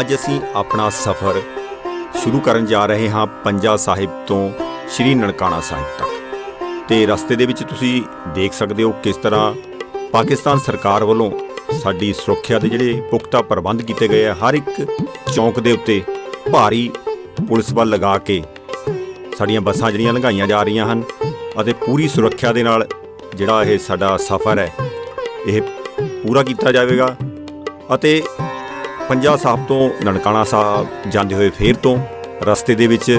ਅੱਜ ਅਸੀਂ ਆਪਣਾ ਸਫ਼ਰ ਸ਼ੁਰੂ ਕਰਨ ਜਾ ਰਹੇ ਹਾਂ ਪੰਜਾ ਸਾਹਿਬ ਤੋਂ ਸ਼੍ਰੀ ਨਨਕਾਣਾ ਸਾਹਿਬ ਤੱਕ। ਤੇ ਰਸਤੇ ਦੇ ਵਿੱਚ ਤੁਸੀਂ ਦੇਖ ਸਕਦੇ ਹੋ ਕਿਸ ਤਰ੍ਹਾਂ ਪਾਕਿਸਤਾਨ ਸਰਕਾਰ ਵੱਲੋਂ ਸਾਡੀ ਸੁਰੱਖਿਆ ਦੇ ਜਿਹੜੇ ਪੁਖਤਾ ਪ੍ਰਬੰਧ ਕੀਤੇ ਗਏ ਆ, ਹਰ ਇੱਕ ਚੌਂਕ ਦੇ ਉੱਤੇ ਭਾਰੀ ਪੁਲਿਸ ਬਲ ਲਗਾ ਕੇ ਸਾਡੀਆਂ ਬੱਸਾਂ ਜਿਹੜੀਆਂ ਲੰਘਾਈਆਂ ਜਾ ਰਹੀਆਂ ਹਨ ਅਤੇ ਪੂਰੀ ਸੁਰੱਖਿਆ ਦੇ ਨਾਲ ਜਿਹੜਾ ਇਹ ਸਾਡਾ ਸਫ਼ਰ ਹੈ, ਇਹ ਪੂਰਾ ਕੀਤਾ ਜਾਵੇਗਾ ਅਤੇ ਪੰਜਾ ਸਾਹਿਬ ਤੋਂ, ਨਨਕਾਣਾ ਸਾਹਿਬ ਜਾਂਦੇ ਹੋਏ ਫੇਰ ਤੋਂ ਰਸਤੇ ਦੇ ਵਿੱਚ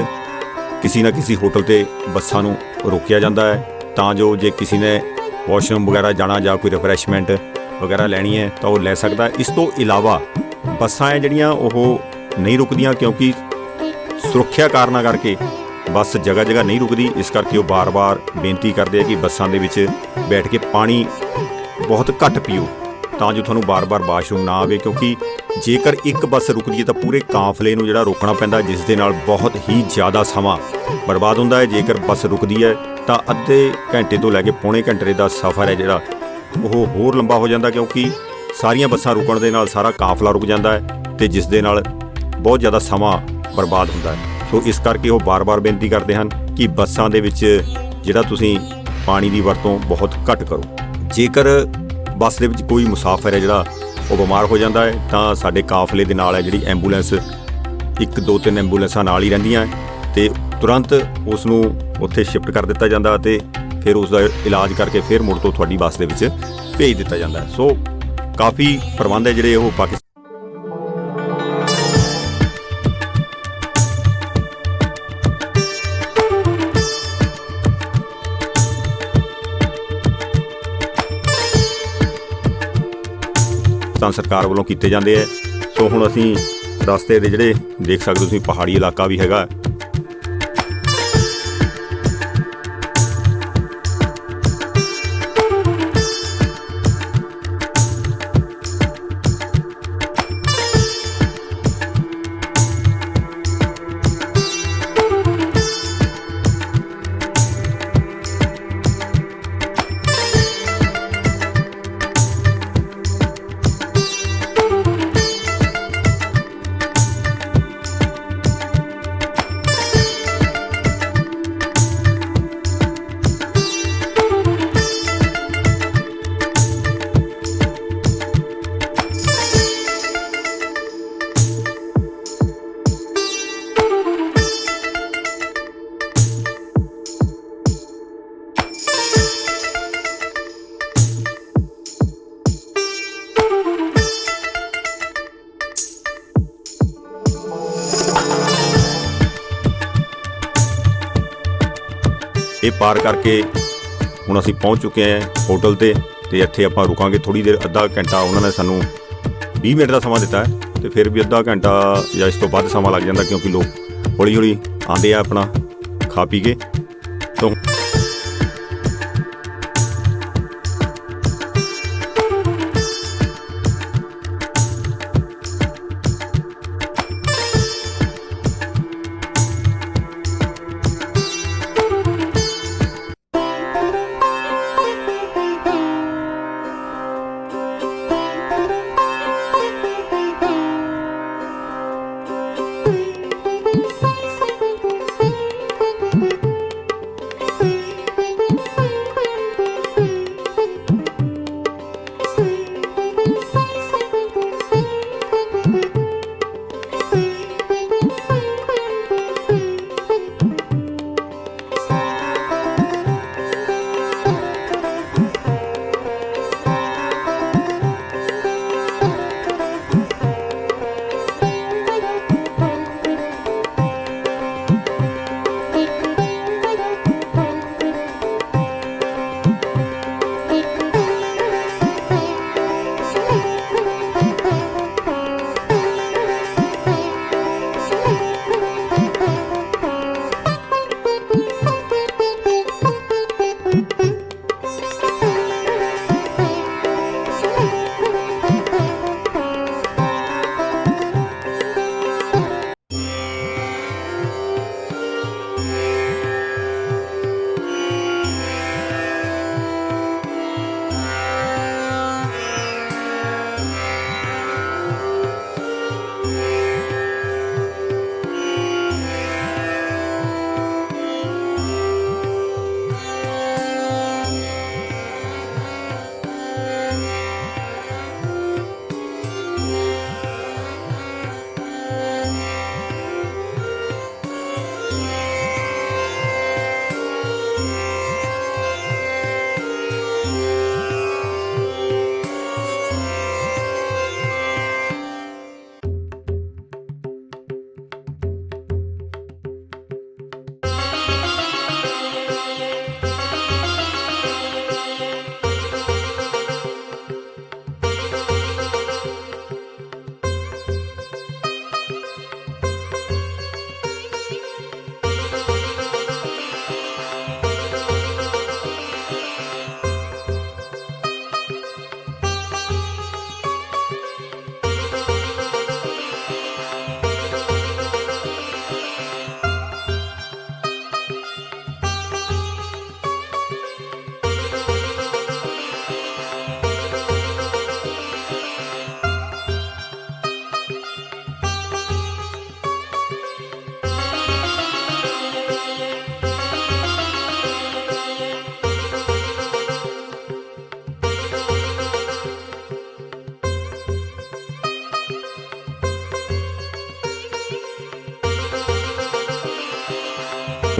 ਕਿਸੇ ਨਾ ਕਿਸੇ ਹੋਟਲ ਤੇ ਬੱਸਾਂ ਨੂੰ ਰੋਕਿਆ ਜਾਂਦਾ ਹੈ। ਤਾਂ ਜੋ ਜੇ ਕਿਸੇ ਨੇ ਵਾਸ਼ਰੂਮ ਵਗੈਰਾ ਜਾਣਾ ਜਾਂ ਕੋਈ ਰਿਫਰੈਸ਼ਮੈਂਟ ਵਗੈਰਾ ਲੈਣੀ ਹੈ, ਤਾਂ ਉਹ ਲੈ ਸਕਦਾ ਇਸ ਤੋਂ ਇਲਾਵਾ ਬੱਸਾਂ ਹੈ ਜਿਹੜੀਆਂ, ਉਹ ਨਹੀਂ ਰੁਕਦੀਆਂ ਕਿਉਂਕਿ ਸੁਰੱਖਿਆ ਕਾਰਨਾਂ ਕਰਕੇ ਬੱਸ ਜਗ੍ਹਾ ਜਗ੍ਹਾ ਨਹੀਂ ਰੁਕਦੀ। ਇਸ ਕਰਕੇ ਉਹ ਬਾਰ-ਬਾਰ ਬੇਨਤੀ ਕਰਦੇ ਆ ਕਿ ਬੱਸਾਂ ਦੇ ਵਿੱਚ ਬੈਠ ਕੇ ਪਾਣੀ ਬਹੁਤ ਘੱਟ ਪੀਓ। ਤਾਂ ਜੋ ਤੁਹਾਨੂੰ ਬਾਰ-ਬਾਰ ਵਾਸ਼ਰੂਮ ਨਾ ਆਵੇ, ਕਿਉਂਕਿ ਜੇਕਰ ਇੱਕ ਬੱਸ ਰੁਕਦੀ ਹੈ ਤਾਂ ਪੂਰੇ ਕਾਫਲੇ ਨੂੰ ਜਿਹੜਾ ਰੋਕਣਾ ਪੈਂਦਾ, ਜਿਸ ਦੇ ਨਾਲ ਬਹੁਤ ਹੀ ਜ਼ਿਆਦਾ ਸਮਾਂ ਬਰਬਾਦ ਹੁੰਦਾ ਹੈ। ਜੇਕਰ ਬੱਸ ਰੁਕਦੀ ਹੈ ਤਾਂ ਅੱਧੇ ਘੰਟੇ ਤੋਂ ਲੈ ਕੇ ਪੌਣੇ ਘੰਟੇ ਦਾ ਸਫ਼ਰ ਹੈ ਜਿਹੜਾ, ਉਹ ਹੋਰ ਲੰਬਾ ਹੋ ਜਾਂਦਾ, ਕਿਉਂਕਿ ਸਾਰੀਆਂ ਬੱਸਾਂ ਰੁਕਣ ਦੇ ਨਾਲ ਸਾਰਾ ਕਾਫਲਾ ਰੁਕ ਜਾਂਦਾ ਹੈ ਤੇ ਜਿਸ ਦੇ ਨਾਲ ਬਹੁਤ ਜ਼ਿਆਦਾ ਸਮਾਂ ਬਰਬਾਦ ਹੁੰਦਾ ਹੈ। ਸੋ ਇਸ ਕਰਕੇ ਉਹ ਬਾਰ-ਬਾਰ ਬੇਨਤੀ ਕਰਦੇ ਹਨ ਕਿ ਬੱਸਾਂ ਦੇ ਵਿੱਚ ਜਿਹੜਾ ਤੁਸੀਂ ਪਾਣੀ ਦੀ ਵਰਤੋਂ ਬਹੁਤ ਘੱਟ ਕਰੋ। ਜੇਕਰ ਬੱਸ ਦੇ ਵਿੱਚ ਕੋਈ ਮੁਸਾਫਰ ਹੈ ਜਿਹੜਾ ਉਹ ਬਿਮਾਰ ਹੋ ਜਾਂਦਾ ਹੈ, ਤਾਂ ਸਾਡੇ ਕਾਫਲੇ ਦੇ ਨਾਲ ਹੈ ਜਿਹੜੀ ਐਂਬੂਲੈਂਸ। ਇੱਕ, ਦੋ, ਤਿੰਨ ਐਂਬੂਲੈਂਸਾਂ ਨਾਲ ਹੀ ਰਹਿੰਦੀਆਂ ਹੈ ਤੇ ਤੁਰੰਤ ਉਸ ਨੂੰ ਉੱਥੇ ਸ਼ਿਫਟ ਕਰ ਦਿੱਤਾ ਜਾਂਦਾ ਅਤੇ ਫਿਰ ਉਸ ਦਾ ਇਲਾਜ ਕਰਕੇ ਫਿਰ ਮੁੜ ਤੋਂ ਤੁਹਾਡੀ ਬੱਸ ਦੇ ਵਿੱਚ ਭੇਜ ਦਿੱਤਾ ਜਾਂਦਾ ਸੋ ਕਾਫੀ ਪ੍ਰਬੰਧ ਹੈ ਜਿਹੜੇ ਉਹ ਪਾਕਿਸਤਾਨ ਪਾਕਿਸਤਾਨ ਸਰਕਾਰ ਵੱਲੋਂ ਕੀਤੇ ਜਾਂਦੇ ਆ। ਸੋ ਹੁਣ ਅਸੀਂ ਰਸਤੇ ਦੇ ਜਿਹੜੇ ਦੇਖ ਸਕਦੇ ਹੋ ਤੁਸੀਂ ਪਹਾੜੀ ਇਲਾਕਾ ਵੀ ਹੈਗਾ। ਇਹ ਪਾਰ ਕਰਕੇ ਹੁਣ ਅਸੀਂ ਪਹੁੰਚ ਚੁੱਕੇ ਹਾਂ ਹੋਟਲ ਤੇ ਤੇ ਇੱਥੇ ਆਪਾਂ ਰੁਕਾਂਗੇ ਥੋੜੀ ਦੇਰ, ਅੱਧਾ ਘੰਟਾ। ਉਹਨਾਂ ਨੇ ਸਾਨੂੰ 20 ਮਿੰਟ ਦਾ ਸਮਾਂ ਦਿੱਤਾ ਹੈ ਤੇ ਫਿਰ ਵੀ ਅੱਧਾ ਘੰਟਾ ਜਾਂ ਇਸ ਤੋਂ ਵੱਧ ਸਮਾਂ ਲੱਗ ਜਾਂਦਾ ਕਿਉਂਕਿ ਲੋਕ ਹੌਲੀ ਹੌਲੀ ਆਉਂਦੇ ਆ ਆਪਣਾ ਖਾ ਪੀ ਕੇ।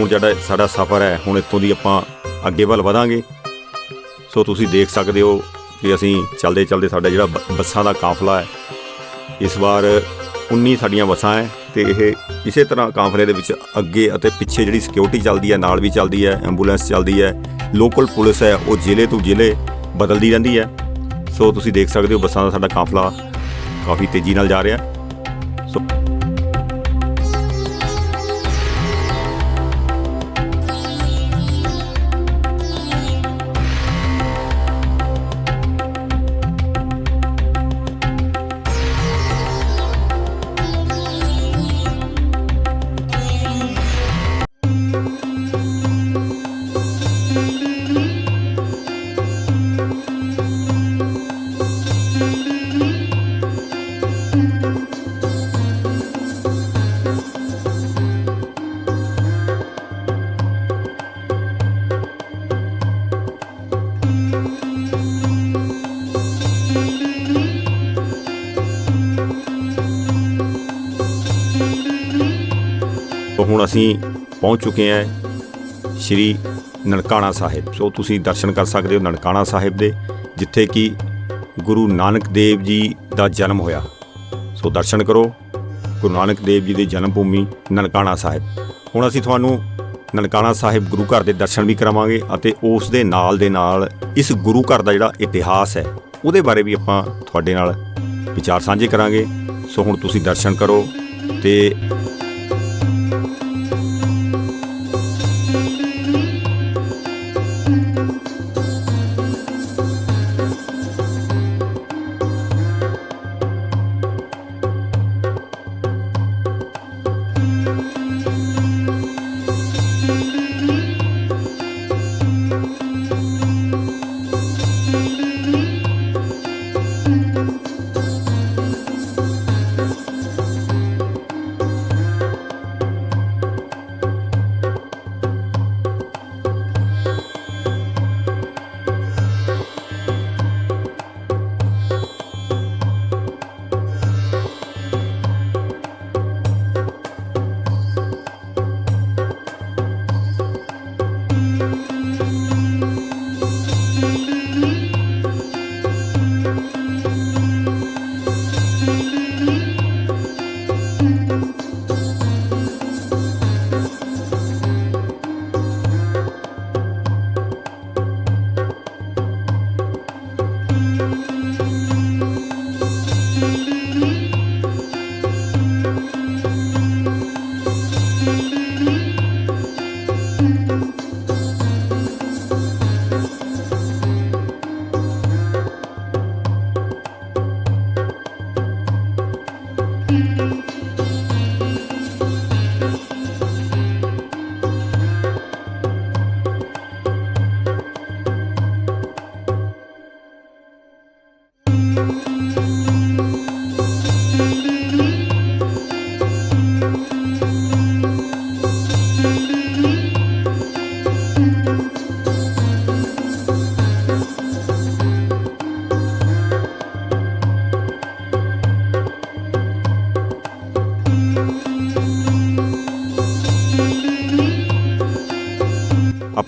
ਹੁਣ ਜਿਹੜਾ ਸਾਡਾ ਸਫ਼ਰ ਹੈ, ਹੁਣ ਇੱਥੋਂ ਦੀ ਆਪਾਂ ਅੱਗੇ ਵੱਲ ਵਧਾਂਗੇ। ਸੋ ਤੁਸੀਂ ਦੇਖ ਸਕਦੇ ਹੋ ਕਿ ਅਸੀਂ ਚੱਲਦੇ ਚੱਲਦੇ ਸਾਡਾ ਜਿਹੜਾ ਬ- ਬੱਸਾਂ ਦਾ ਕਾਫਲਾ ਹੈ, ਇਸ ਵਾਰ 19 ਸਾਡੀਆਂ ਬੱਸਾਂ ਹੈ ਤੇ ਇਹ ਇਸੇ ਤਰ੍ਹਾਂ ਕਾਫਲੇ ਦੇ ਵਿੱਚ ਅੱਗੇ ਅਤੇ ਪਿੱਛੇ ਜਿਹੜੀ ਸਿਕਿਉਰਿਟੀ ਚੱਲਦੀ ਹੈ, ਨਾਲ ਵੀ ਚੱਲਦੀ ਹੈ ਐਂਬੂਲੈਂਸ ਚੱਲਦੀ ਹੈ ਲੋਕਲ ਪੁਲਿਸ ਹੈ, ਉਹ ਜ਼ਿਲ੍ਹੇ ਤੋਂ ਜ਼ਿਲ੍ਹੇ ਬਦਲਦੀ ਰਹਿੰਦੀ ਹੈ। ਸੋ ਤੁਸੀਂ ਦੇਖ ਸਕਦੇ ਹੋ ਬੱਸਾਂ ਦਾ ਸਾਡਾ ਕਾਫਲਾ ਕਾਫੀ ਤੇਜ਼ੀ ਨਾਲ ਜਾ ਰਿਹਾ। ਹੈ ਅਸੀਂ ਪਹੁੰਚ ਚੁੱਕੇ ਹਾਂ ਸ਼੍ਰੀ ਨਨਕਾਣਾ ਸਾਹਿਬ। ਸੋ ਤੁਸੀਂ ਦਰਸ਼ਨ ਕਰ ਸਕਦੇ ਹੋ ਨਨਕਾਣਾ ਸਾਹਿਬ ਦੇ, ਜਿੱਥੇ ਕਿ ਗੁਰੂ ਨਾਨਕ ਦੇਵ ਜੀ ਦਾ ਜਨਮ ਹੋਇਆ। ਸੋ ਦਰਸ਼ਨ ਕਰੋ ਗੁਰੂ ਨਾਨਕ ਦੇਵ ਜੀ ਦੀ ਜਨਮ ਭੂਮੀ ਨਨਕਾਣਾ ਸਾਹਿਬ। ਹੁਣ ਅਸੀਂ ਤੁਹਾਨੂੰ ਨਨਕਾਣਾ ਸਾਹਿਬ ਗੁਰੂ ਘਰ ਦੇ ਦਰਸ਼ਨ ਵੀ ਕਰਾਵਾਂਗੇ ਅਤੇ ਉਸ ਦੇ ਨਾਲ ਦੇ ਨਾਲ ਇਸ ਗੁਰੂ ਘਰ ਦਾ ਜਿਹੜਾ ਇਤਿਹਾਸ ਹੈ, ਉਹਦੇ ਬਾਰੇ ਵੀ ਆਪਾਂ ਤੁਹਾਡੇ ਨਾਲ ਵਿਚਾਰ ਸਾਂਝੇ ਕਰਾਂਗੇ। ਸੋ ਹੁਣ ਤੁਸੀਂ ਦਰਸ਼ਨ ਕਰੋ ਤੇ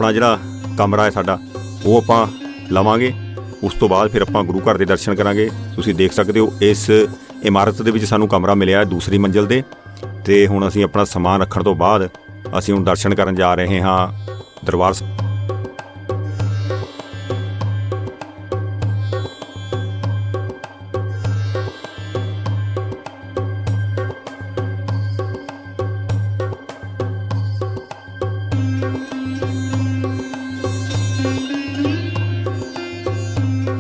ਆਪਣਾ ਜਿਹੜਾ ਕਮਰਾ ਹੈ ਸਾਡਾ, ਉਹ ਆਪਾਂ ਲਵਾਂਗੇ। ਉਸ ਤੋਂ ਬਾਅਦ ਫਿਰ ਆਪਾਂ ਗੁਰੂ ਘਰ ਦੇ ਦਰਸ਼ਨ ਕਰਾਂਗੇ। ਤੁਸੀਂ ਦੇਖ ਸਕਦੇ ਹੋ, ਇਸ ਇਮਾਰਤ ਦੇ ਵਿੱਚ ਸਾਨੂੰ ਕਮਰਾ ਮਿਲਿਆ ਹੈ ਦੂਸਰੀ ਮੰਜ਼ਲ ਤੇ। ਤੇ ਹੁਣ ਅਸੀਂ ਆਪਣਾ ਸਮਾਨ ਰੱਖਣ ਤੋਂ ਬਾਅਦ ਅਸੀਂ ਹੁਣ ਦਰਸ਼ਨ ਕਰਨ ਜਾ ਰਹੇ ਹਾਂ ਦਰਬਾਰ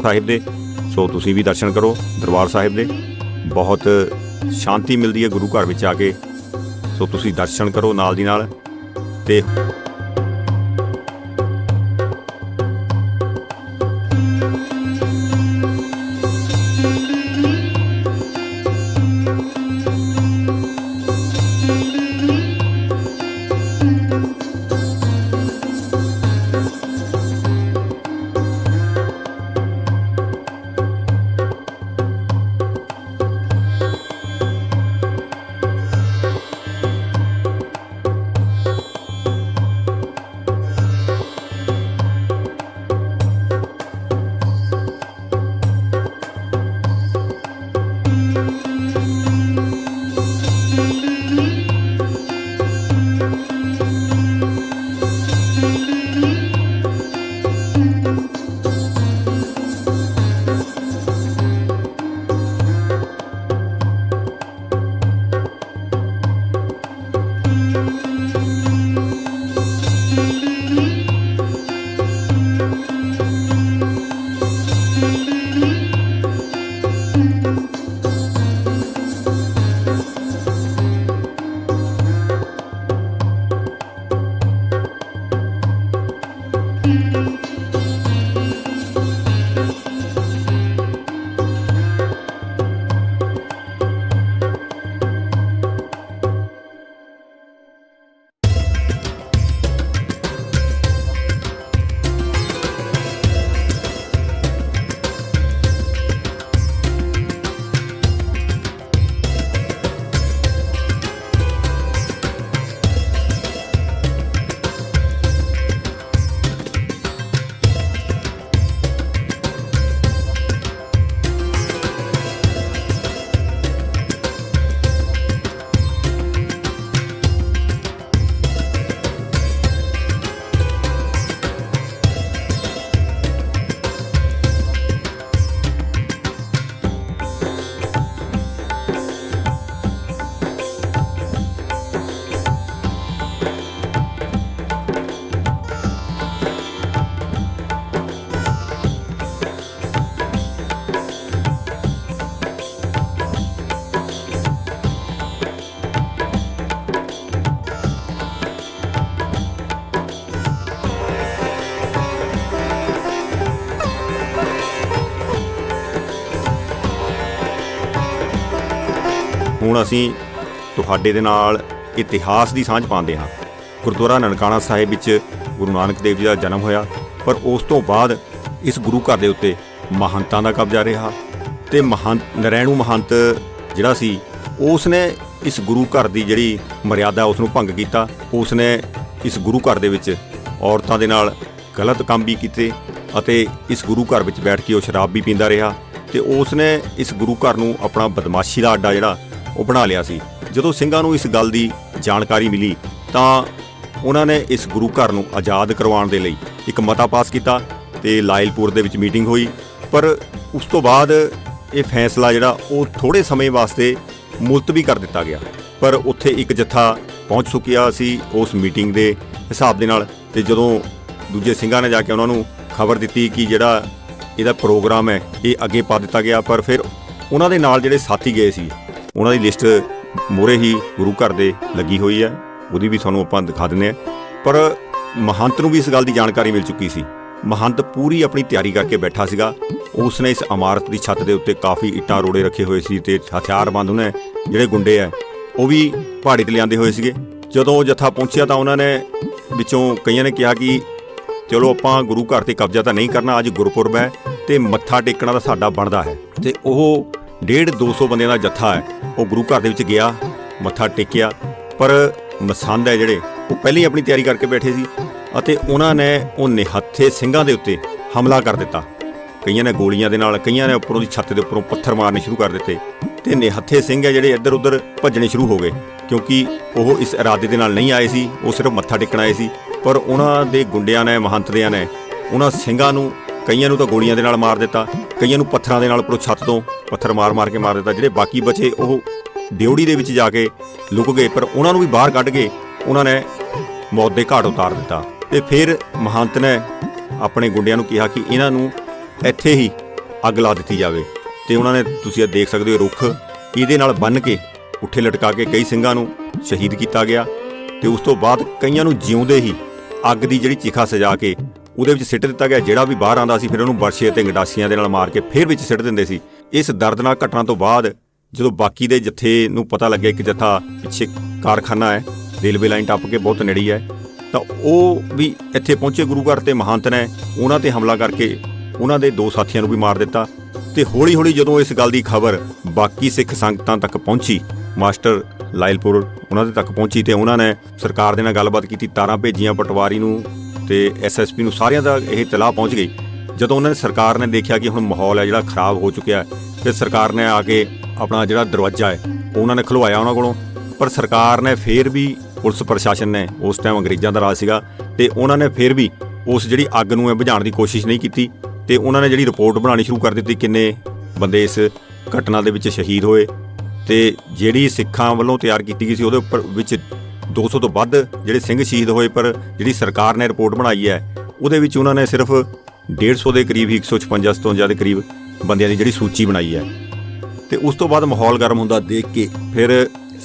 ਸਾਹਿਬ ਦੇ। ਸੋ ਤੁਸੀਂ ਵੀ ਦਰਸ਼ਨ ਕਰੋ ਦਰਬਾਰ ਸਾਹਿਬ ਦੇ। ਬਹੁਤ ਸ਼ਾਂਤੀ ਮਿਲਦੀ ਹੈ ਗੁਰੂ ਘਰ ਵਿੱਚ ਆ ਕੇ। ਸੋ ਤੁਸੀਂ ਦਰਸ਼ਨ ਕਰੋ ਨਾਲ ਦੀ ਨਾਲ ਤੇ ਹੁਣ ਅਸੀਂ ਤੁਹਾਡੇ ਦੇ ਨਾਲ ਇਤਿਹਾਸ ਦੀ ਸਾਂਝ ਪਾਉਂਦੇ ਹਾਂ। ਗੁਰਦੁਆਰਾ ਨਨਕਾਣਾ ਸਾਹਿਬ ਵਿੱਚ ਗੁਰੂ ਨਾਨਕ ਦੇਵ ਜੀ ਦਾ ਜਨਮ ਹੋਇਆ, ਪਰ ਉਸ ਤੋਂ ਬਾਅਦ ਇਸ ਗੁਰੂ ਘਰ ਦੇ ਉੱਤੇ ਮਹੰਤਾਂ ਦਾ ਕਬਜ਼ਾ ਰਿਹਾ ਤੇ ਮਹੰਤ, ਨਰੈਣੂ ਮਹੰਤ ਜਿਹੜਾ ਸੀ ਉਸ ਨੇ ਇਸ ਗੁਰੂ ਘਰ ਦੀ ਜਿਹੜੀ ਮਰਿਆਦਾ ਉਸ ਨੂੰ ਭੰਗ ਕੀਤਾ। ਉਸ ਨੇ ਇਸ ਗੁਰੂ ਘਰ ਦੇ ਵਿੱਚ ਔਰਤਾਂ ਦੇ ਨਾਲ ਗਲਤ ਕੰਮ ਵੀ ਕੀਤੇ ਅਤੇ ਇਸ ਗੁਰੂ ਘਰ ਵਿੱਚ ਬੈਠ ਕੇ ਉਹ ਸ਼ਰਾਬ ਵੀ ਪੀਂਦਾ ਰਿਹਾ ਤੇ ਉਸ ਨੇ ਇਸ ਗੁਰੂ ਘਰ ਨੂੰ ਆਪਣਾ ਬਦਮਾਸ਼ੀ ਦਾ ਅੱਡਾ ਜਿਹੜਾ ਉਹ ਬਣਾ ਲਿਆ ਸੀ। ਜਦੋਂ ਸਿੰਘਾਂ ਨੂੰ ਇਸ ਗੱਲ ਦੀ ਜਾਣਕਾਰੀ ਮਿਲੀ, ਤਾਂ ਉਹਨਾਂ ਨੇ ਇਸ ਗੁਰੂ ਘਰ ਨੂੰ ਆਜ਼ਾਦ ਕਰਵਾਉਣ ਦੇ ਲਈ ਇੱਕ ਮਤਾ ਪਾਸ ਕੀਤਾ ਤੇ ਲਾਇਲਪੁਰ ਦੇ ਵਿੱਚ ਮੀਟਿੰਗ ਹੋਈ। ਪਰ ਉਸ ਤੋਂ ਬਾਅਦ ਇਹ ਫੈਸਲਾ ਜਿਹੜਾ, ਉਹ ਥੋੜੇ ਸਮੇਂ ਵਾਸਤੇ ਮੁਲਤਵੀ ਕਰ ਦਿੱਤਾ ਗਿਆ। ਪਰ ਉੱਥੇ ਇੱਕ ਜੱਥਾ ਪਹੁੰਚ ਚੁੱਕਿਆ ਸੀ ਉਸ ਮੀਟਿੰਗ ਦੇ ਹਿਸਾਬ ਦੇ ਨਾਲ ਤੇ ਜਦੋਂ ਦੂਜੇ ਸਿੰਘਾਂ ਨੇ ਜਾ ਕੇ ਉਹਨਾਂ ਨੂੰ ਖਬਰ ਦਿੱਤੀ ਕਿ ਜਿਹੜਾ ਇਹਦਾ ਪ੍ਰੋਗਰਾਮ ਹੈ, ਇਹ ਅੱਗੇ ਪਾ ਦਿੱਤਾ ਗਿਆ। ਪਰ ਫਿਰ ਉਹਨਾਂ ਦੇ ਨਾਲ ਜਿਹੜੇ ਸਾਥੀ ਗਏ ਸੀ ਉਹਨਾਂ ਦੀ ਲਿਸਟ ਮੋਰੇ ਹੀ ਗੁਰੂ ਘਰ ਦੇ ਲੱਗੀ ਹੋਈ ਹੈ। ਉਹਦੀ ਵੀ ਤੁਹਾਨੂੰ ਆਪਾਂ ਦਿਖਾ ਦਿੰਦੇ ਹਾਂ। ਪਰ ਮਹੰਤ ਨੂੰ ਵੀ ਇਸ ਗੱਲ ਦੀ ਜਾਣਕਾਰੀ ਮਿਲ ਚੁੱਕੀ ਸੀ। ਮਹੰਤ ਪੂਰੀ ਆਪਣੀ ਤਿਆਰੀ ਕਰਕੇ ਬੈਠਾ ਸੀਗਾ। ਉਸ ਨੇ ਇਸ ਇਮਾਰਤ ਦੀ ਛੱਤ ਦੇ ਉੱਤੇ ਕਾਫੀ ਇੱਟਾਂ ਰੋੜੇ ਰੱਖੇ ਹੋਏ ਸੀ ਤੇ ਹਥਿਆਰਬੰਦ ਉਹਨੇ ਜਿਹੜੇ ਗੁੰਡੇ ਆ ਉਹ ਵੀ ਪਹਾੜੀ ਤੇ ਲਿਆਂਦੇ ਹੋਏ ਸੀਗੇ। ਜਦੋਂ ਉਹ ਜੱਥਾ ਪਹੁੰਚਿਆ ਤਾਂ ਉਹਨਾਂ ਨੇ ਵਿੱਚੋਂ ਕਈਆਂ ਨੇ ਕਿਹਾ ਕਿ ਚਲੋ ਆਪਾਂ ਗੁਰੂ ਘਰ ਤੇ ਕਬਜ਼ਾ ਤਾਂ ਨਹੀਂ ਕਰਨਾ, ਅੱਜ ਗੁਰਪੁਰਬ ਹੈ ਤੇ ਮੱਥਾ ਟੇਕਣਾ ਤਾਂ ਸਾਡਾ ਬਣਦਾ ਹੈ। ਤੇ ਉਹ 1.5 200 ਬੰਦਿਆਂ ਦਾ ਜੱਥਾ ਹੈ। ਉਹ ਗੁਰੂ ਘਰ ਦੇ ਵਿੱਚ ਗਿਆ, ਮੱਥਾ ਟੇਕਿਆ, ਪਰ ਮਸੰਦ ਹੈ ਜਿਹੜੇ, ਉਹ ਪਹਿਲਾਂ ਹੀ ਆਪਣੀ ਤਿਆਰੀ ਕਰਕੇ ਬੈਠੇ ਸੀ ਅਤੇ ਉਹਨਾਂ ਨੇ ਉਹ ਨਿਹੱਥੇ ਸਿੰਘਾਂ ਦੇ ਉੱਤੇ ਹਮਲਾ ਕਰ ਦਿੱਤਾ। ਕਈਆਂ ਨੇ ਗੋਲੀਆਂ ਦੇ ਨਾਲ, ਕਈਆਂ ਨੇ ਉੱਪਰੋਂ ਦੀ ਛੱਤ ਦੇ ਉੱਪਰੋਂ ਪੱਥਰ ਮਾਰਨੇ ਸ਼ੁਰੂ ਕਰ ਦਿੱਤੇ ਤੇ ਨਿਹੱਥੇ ਸਿੰਘ ਹੈ ਜਿਹੜੇ ਇੱਧਰ ਉੱਧਰ ਭੱਜਣੇ ਸ਼ੁਰੂ ਹੋ ਗਏ, ਕਿਉਂਕਿ ਉਹ ਇਸ ਇਰਾਦੇ ਦੇ ਨਾਲ ਨਹੀਂ ਆਏ ਸੀ, ਉਹ ਸਿਰਫ ਮੱਥਾ ਟੇਕਣ ਆਏ ਸੀ, ਪਰ ਉਹਨਾਂ ਦੇ ਗੁੰਡਿਆਂ ਨੇ ਮਹੰਤਿਆਂ ਨੇ ਉਹਨਾਂ ਸਿੰਘਾਂ ਨੂੰ ਕਈਆਂ ਨੂੰ ਤਾਂ ਗੋਲੀਆਂ ਦੇ ਨਾਲ ਮਾਰ ਦਿੱਤਾ, ਕਈਆਂ ਨੂੰ ਪੱਥਰਾਂ ਦੇ ਨਾਲ ਉੱਪਰੋਂ ਛੱਤ ਤੋਂ ਪੱਥਰ ਮਾਰ-ਮਾਰ ਕੇ ਮਾਰ ਦਿੱਤਾ, ਜਿਹੜੇ ਬਾਕੀ ਬਚੇ ਉਹ ਡਿਉੜੀ ਦੇ ਵਿੱਚ ਜਾ ਕੇ ਲੁਕ ਗਏ, ਪਰ ਉਹਨਾਂ ਨੂੰ ਵੀ ਬਾਹਰ ਕੱਢ ਕੇ ਉਹਨਾਂ ਨੇ ਮੌਤ ਦੇ ਘਾਟ ਉਤਾਰ ਦਿੱਤਾ। ਤੇ ਫਿਰ ਮਹੰਤ ਨੇ ਆਪਣੇ ਗੁੰਡਿਆਂ ਨੂੰ ਕਿਹਾ ਕਿ ਇਹਨਾਂ ਨੂੰ ਇੱਥੇ ਹੀ ਅੱਗ ਲਾ ਦਿੱਤੀ ਜਾਵੇ। ਤੇ ਉਹਨਾਂ ਨੇ, ਤੁਸੀਂ ਇਹ ਦੇਖ ਸਕਦੇ ਹੋ ਰੁੱਖ, ਇਹਦੇ ਨਾਲ ਬੰਨ ਕੇ ਉੱਠੇ ਲਟਕਾ ਕੇ ਕਈ ਸਿੰਘਾਂ ਨੂੰ ਸ਼ਹੀਦ ਕੀਤਾ ਗਿਆ। ਤੇ ਉਸ ਤੋਂ ਬਾਅਦ ਕਈਆਂ ਨੂੰ ਜਿਉਂਦੇ ਹੀ ਅੱਗ ਦੀ ਜਿਹੜੀ ਚਿਖਾ ਸਜਾ ਕੇ ਉਹਦੇ ਵਿੱਚ ਸਿੱਟ ਦਿੱਤਾ ਗਿਆ, ਜਿਹੜਾ ਵੀ ਬਾਹਰ ਆਂਦਾ ਸੀ, ਫਿਰ ਉਹਨੂੰ ਬਰਸ਼ੇ ਅਤੇ ਗੰਡਾਸੀਆਂ ਦੇ ਨਾਲ ਮਾਰ ਕੇ ਫਿਰ ਵਿੱਚ ਸਿੱਟ ਦਿੰਦੇ ਸੀ। ਇਸ ਦਰਦਨਾਕ ਘਟਨਾ ਤੋਂ ਬਾਅਦ ਜਦੋਂ ਬਾਕੀ ਦੇ ਜੱਥੇ ਨੂੰ ਪਤਾ ਲੱਗਿਆ ਕਿ ਜੱਥਾ ਪਿੱਛੇ ਕਾਰਖਾਨਾ ਹੈ, ਰੇਲਵੇ ਲਾਈਨ ਟੱਪ ਕੇ ਬਹੁਤ ਨੇੜੀ ਹੈ, ਤਾਂ ਉਹ ਵੀ ਇੱਥੇ ਪਹੁੰਚੇ ਗੁਰੂ ਘਰ ਤੇ ਮਹੰਤ ਨੇ, ਉਹਨਾਂ ਤੇ ਹਮਲਾ ਕਰਕੇ ਉਹਨਾਂ ਦੇ ਦੋ ਸਾਥੀਆਂ ਨੂੰ ਵੀ ਮਾਰ ਦਿੱਤਾ। ਤੇ ਹੌਲੀ-ਹੌਲੀ ਜਦੋਂ ਇਸ ਗੱਲ ਦੀ ਖਬਰ ਬਾਕੀ ਸਿੱਖ ਸੰਗਤਾਂ ਤੱਕ ਪਹੁੰਚੀ, ਮਾਸਟਰ ਲਾਇਲਪੁਰ ਉਹਨਾਂ ਦੇ ਤੱਕ ਪਹੁੰਚੀ ਤੇ ਉਹਨਾਂ ਨੇ ਸਰਕਾਰ ਦੇ ਨਾਲ ਗੱਲਬਾਤ ਕੀਤੀ, ਤਾਰਾਂ ਭੇਜੀਆਂ, ਪਟਵਾਰੀ ਨੂੰ ਤੇ ਐਸਐਸਪੀ ਨੂੰ ਸਾਰਿਆਂ ਦਾ ਇਹ ਤਲਾਹ ਪਹੁੰਚ ਗਈ। ਜਦੋਂ ਉਹਨਾਂ ਨੇ ਸਰਕਾਰ ਨੇ ਦੇਖਿਆ ਕਿ ਹੁਣ ਮਾਹੌਲ ਹੈ ਜਿਹੜਾ ਖਰਾਬ ਹੋ ਚੁੱਕਿਆ ਹੈ, ਫਿਰ ਸਰਕਾਰ ਨੇ ਆ ਕੇ ਆਪਣਾ ਜਿਹੜਾ ਦਰਵਾਜ਼ਾ ਹੈ, ਉਹਨਾਂ ਨੇ ਖਲਵਾਇਆ ਉਹਨਾਂ ਕੋਲੋਂ। ਪਰ ਸਰਕਾਰ ਨੇ ਫੇਰ ਵੀ ਪੁਲਿਸ ਪ੍ਰਸ਼ਾਸਨ ਨੇ ਉਸ ਟਾਈਮ ਅੰਗਰੇਜ਼ਾਂ ਦਾ ਰਾਜ ਸੀਗਾ ਤੇ ਉਹਨਾਂ ਨੇ ਫੇਰ ਵੀ ਉਸ ਜਿਹੜੀ ਅੱਗ ਨੂੰ ਹੈ ਬੁਝਾਉਣ ਦੀ ਕੋਸ਼ਿਸ਼ ਨਹੀਂ ਕੀਤੀ ਤੇ ਉਹਨਾਂ ਨੇ ਜਿਹੜੀ ਰਿਪੋਰਟ ਬਣਾਉਣੀ ਸ਼ੁਰੂ ਕਰ ਦਿੱਤੀ ਕਿੰਨੇ ਬੰਦੇ ਇਸ ਘਟਨਾ ਦੇ ਵਿੱਚ ਸ਼ਹੀਦ ਹੋਏ ਤੇ ਜਿਹੜੀ ਸਿੱਖਾਂ ਵੱਲੋਂ ਤਿਆਰ ਕੀਤੀ ਗਈ ਸੀ ਉਹਦੇ ਉੱਪਰ ਵਿੱਚ 200 ਤੋਂ ਵੱਧ ਜਿਹੜੇ ਸਿੰਘ ਸ਼ਹੀਦ ਹੋਏ, ਪਰ ਜਿਹੜੀ ਸਰਕਾਰ ਨੇ ਰਿਪੋਰਟ ਬਣਾਈ ਹੈ, ਉਹਦੇ ਵਿੱਚ ਉਹਨਾਂ ਨੇ ਸਿਰਫ 150 ਦੇ ਕਰੀਬ ਹੀ 156 ਤੋਂ ਜ਼ਿਆਦਾ ਕਰੀਬ ਬੰਦਿਆਂ ਦੀ ਜਿਹੜੀ ਸੂਚੀ ਬਣਾਈ ਹੈ। ਤੇ ਉਸ ਤੋਂ ਬਾਅਦ ਮਾਹੌਲ ਗਰਮ ਹੁੰਦਾ ਦੇਖ ਕੇ ਫਿਰ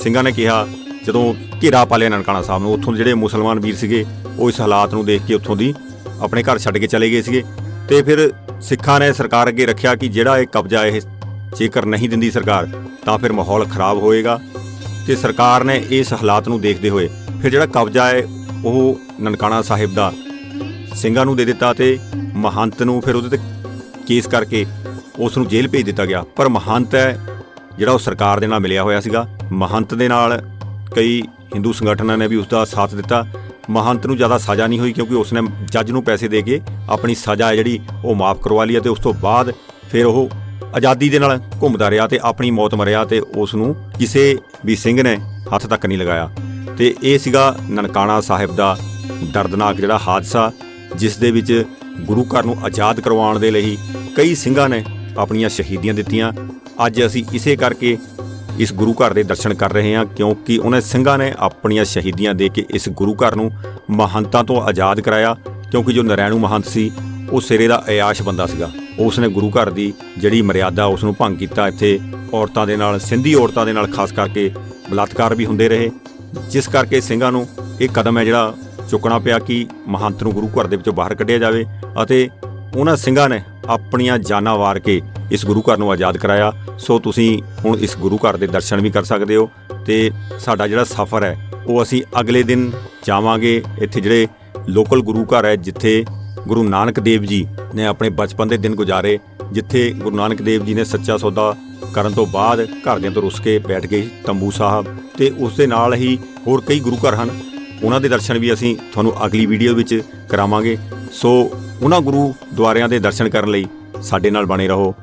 ਸਿੰਘਾਂ ਨੇ ਕਿਹਾ, ਜਦੋਂ ਘੇਰਾ ਪਾ ਲਿਆ ਨਨਕਾਣਾ ਸਾਹਿਬ ਨੂੰ, ਉੱਥੋਂ ਦੇ ਜਿਹੜੇ ਮੁਸਲਮਾਨ ਵੀਰ ਸੀਗੇ, ਉਹ ਇਸ ਹਾਲਾਤ ਨੂੰ ਦੇਖ ਕੇ ਉੱਥੋਂ ਦੀ ਆਪਣੇ ਘਰ ਛੱਡ ਕੇ ਚਲੇ ਗਏ ਸੀਗੇ। ਤੇ ਫਿਰ ਸਿੱਖਾਂ ਨੇ ਸਰਕਾਰ ਅੱਗੇ ਰੱਖਿਆ ਕਿ ਜਿਹੜਾ ਇਹ ਕਬਜ਼ਾ ਇਹ ਜੇਕਰ ਨਹੀਂ ਦਿੰਦੀ ਸਰਕਾਰ, ਤਾਂ ਫਿਰ ਮਾਹੌਲ ਖਰਾਬ ਹੋਏਗਾ। ਤੇ ਸਰਕਾਰ ਨੇ ਇਸ ਹਾਲਾਤ ਨੂੰ ਦੇਖਦੇ ਹੋਏ ਫਿਰ ਜਿਹੜਾ ਕਬਜ਼ਾ ਹੈ, ਉਹ ਨਨਕਾਣਾ ਸਾਹਿਬ ਦਾ ਸਿੰਘਾਂ ਨੂੰ ਦੇ ਦਿੱਤਾ ਤੇ ਮਹੰਤ ਨੂੰ ਫਿਰ ਉਹਦੇ ਤੇ ਕੇਸ ਕਰਕੇ ਉਸ ਨੂੰ ਜੇਲ੍ਹ ਭੇਜ ਦਿੱਤਾ ਗਿਆ। ਪਰ ਮਹੰਤ ਹੈ, ਜਿਹੜਾ ਉਹ ਸਰਕਾਰ ਦੇ ਨਾਲ ਮਿਲਿਆ ਹੋਇਆ ਸੀਗਾ। ਮਹੰਤ ਦੇ ਨਾਲ ਕਈ ਹਿੰਦੂ ਸੰਗਠਨਾਂ ਨੇ ਵੀ ਉਸ ਦਾ ਸਾਥ ਦਿੱਤਾ। ਮਹੰਤ ਨੂੰ ਜ਼ਿਆਦਾ ਸਜ਼ਾ ਨਹੀਂ ਹੋਈ ਕਿਉਂਕਿ ਉਸਨੇ ਜੱਜ ਨੂੰ ਪੈਸੇ ਦੇ ਕੇ ਆਪਣੀ ਸਜ਼ਾ ਹੈ ਜਿਹੜੀ ਉਹ ਮਾਫ ਕਰਵਾ ਲਈ ਅਤੇ ਉਸ ਤੋਂ ਬਾਅਦ ਫਿਰ ਉਹ ਆਜ਼ਾਦੀ ਦੇ ਨਾਲ ਘੁੰਮਦਾ ਰਿਹਾ ਤੇ ਆਪਣੀ ਮੌਤ ਮਰਿਆ ਤੇ ਉਸ ਨੂੰ ਕਿਸੇ ਵੀ ਸਿੰਘ ਨੇ ਹੱਥ ਤੱਕ ਨਹੀਂ ਲਗਾਇਆ। ਤੇ ਇਹ ਸੀਗਾ ਨਨਕਾਣਾ ਸਾਹਿਬ ਦਾ ਦਰਦਨਾਕ ਜਿਹੜਾ ਹਾਦਸਾ, ਜਿਸ ਦੇ ਵਿੱਚ ਗੁਰੂ ਘਰ ਨੂੰ ਆਜ਼ਾਦ ਕਰਵਾਉਣ ਦੇ ਲਈ ਕਈ ਸਿੰਘਾਂ ਨੇ ਆਪਣੀਆਂ ਸ਼ਹੀਦੀਆਂ ਦਿੱਤੀਆਂ। ਅੱਜ ਅਸੀਂ ਇਸੇ ਕਰਕੇ ਇਸ ਗੁਰੂ ਘਰ ਦੇ ਦਰਸ਼ਨ ਕਰ ਰਹੇ ਹਾਂ, ਕਿਉਂਕਿ ਉਹਨਾਂ ਸਿੰਘਾਂ ਨੇ ਆਪਣੀਆਂ ਸ਼ਹੀਦੀਆਂ ਦੇ ਕੇ ਇਸ ਗੁਰੂ ਘਰ ਨੂੰ ਮਹੰਤਾਂ ਤੋਂ ਆਜ਼ਾਦ ਕਰਾਇਆ, ਕਿਉਂਕਿ ਜੋ ਨਰੈਣੂ ਮਹੰਤ ਸੀ ਉਹ ਸਿਰੇ ਦਾ ਅਯਾਸ਼ ਬੰਦਾ ਸੀਗਾ। ਉਸ ਨੇ ਗੁਰੂ ਘਰ ਦੀ ਜਿਹੜੀ ਮਰਿਆਦਾ ਉਸ ਨੂੰ ਭੰਗ ਕੀਤਾ ਇੱਥੇ, ਔਰਤਾਂ ਦੇ ਨਾਲ, ਸਿੰਧੀ ਔਰਤਾਂ ਦੇ ਨਾਲ ਖਾਸ ਕਰਕੇ ਬਲਾਤਕਾਰ ਵੀ ਹੁੰਦੇ ਰਹੇ। ਜਿਸ ਕਰਕੇ ਸਿੰਘਾਂ ਨੂੰ ਇਹ ਕਦਮ ਹੈ ਜਿਹੜਾ ਚੁੱਕਣਾ ਪਿਆ ਕਿ ਮਹੰਤ ਨੂੰ ਗੁਰੂ ਘਰ ਦੇ ਵਿੱਚੋਂ ਬਾਹਰ ਕੱਢਿਆ ਜਾਵੇ ਅਤੇ ਉਹਨਾਂ ਸਿੰਘਾਂ ਨੇ ਆਪਣੀਆਂ ਜਾਨਾਂ ਵਾਰ ਕੇ ਇਸ ਗੁਰੂ ਘਰ ਨੂੰ ਆਜ਼ਾਦ ਕਰਾਇਆ। ਸੋ ਤੁਸੀਂ ਹੁਣ ਇਸ ਗੁਰੂ ਘਰ ਦੇ ਦਰਸ਼ਨ ਵੀ ਕਰ ਸਕਦੇ ਹੋ ਤੇ ਸਾਡਾ ਜਿਹੜਾ ਸਫ਼ਰ ਹੈ, ਉਹ ਅਸੀਂ ਅਗਲੇ ਦਿਨ ਜਾਵਾਂਗੇ। ਇੱਥੇ ਜਿਹੜੇ ਲੋਕਲ ਗੁਰੂ ਘਰ ਹੈ, ਜਿੱਥੇ ਗੁਰੂ ਨਾਨਕ ਦੇਵ ਜੀ ਨੇ ਆਪਣੇ ਬਚਪਨ ਦੇ ਦਿਨ ਗੁਜ਼ਾਰੇ, ਜਿੱਥੇ ਗੁਰੂ ਨਾਨਕ ਦੇਵ ਜੀ ਨੇ ਸੱਚਾ ਸੌਦਾ ਕਰਨ ਤੋਂ ਬਾਅਦ ਘਰਦਿਆਂ ਤੋਂ ਰੁੱਸ ਕੇ ਬੈਠ ਗਏ ਤੰਬੂ ਸਾਹਿਬ ਤੇ ਉਸ ਦੇ ਨਾਲ ਹੀ ਹੋਰ ਕਈ ਗੁਰੂ ਘਰ ਹਨ। ਉਹਨਾਂ ਦੇ ਦਰਸ਼ਨ ਵੀ ਅਸੀਂ ਤੁਹਾਨੂੰ ਅਗਲੀ ਵੀਡੀਓ ਵਿੱਚ ਕਰਾਵਾਂਗੇ। ਸੋ ਉਹਨਾਂ ਗੁਰੂ ਦੁਆਰਿਆਂ ਦੇ ਦਰਸ਼ਨ ਕਰਨ ਲਈ ਸਾਡੇ ਨਾਲ ਬਣੇ ਰਹੋ।